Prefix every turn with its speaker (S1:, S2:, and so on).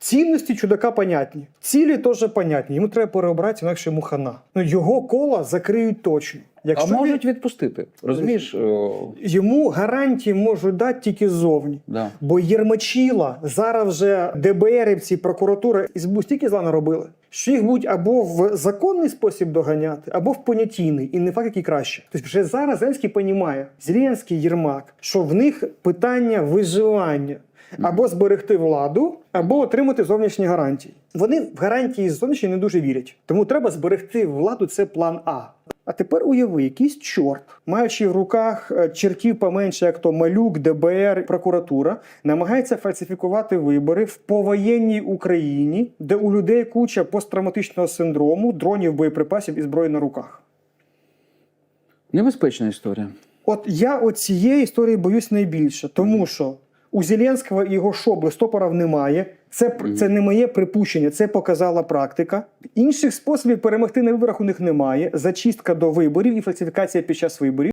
S1: Цінності чудака понятні, цілі теж понятні. Йому треба переобрати, інакше йому хана. Ну його кола закриють точно.
S2: А
S1: можуть він-
S2: відпустити. Розумієш?
S1: Йому гарантії можуть дати тільки ззовні.
S2: да.
S1: Бо Єрмачіла зараз вже ДБРівці, прокуратура і СБУ стільки зла наробили, що їх будуть або в законний спосіб доганяти, або в понятійний, і не факт, який краще. Тобто вже зараз Зеленський понімає Зеленський, Єрмак, що в них питання виживання. Або зберегти владу, або отримати зовнішні гарантії. Вони в гарантії зовнішні не дуже вірять. Тому треба зберегти владу. Це план А. А тепер уяви, якийсь чорт, маючи в руках е, чертів поменше, як то Малюк, ДБР, прокуратура, намагається фальсифікувати вибори в повоєнній Україні, де у людей куча посттравматичного синдрому, дронів, боєприпасів і зброї на руках.
S2: Небезпечна історія.
S1: От я от цієї історії боюсь найбільше, тому що у Зеленського і його шобли стопорів немає. Це, це не моє припущення, це показала практика. Інших способів перемогти на виборах у них немає. Зачистка до виборів і фальсифікація під час виборів.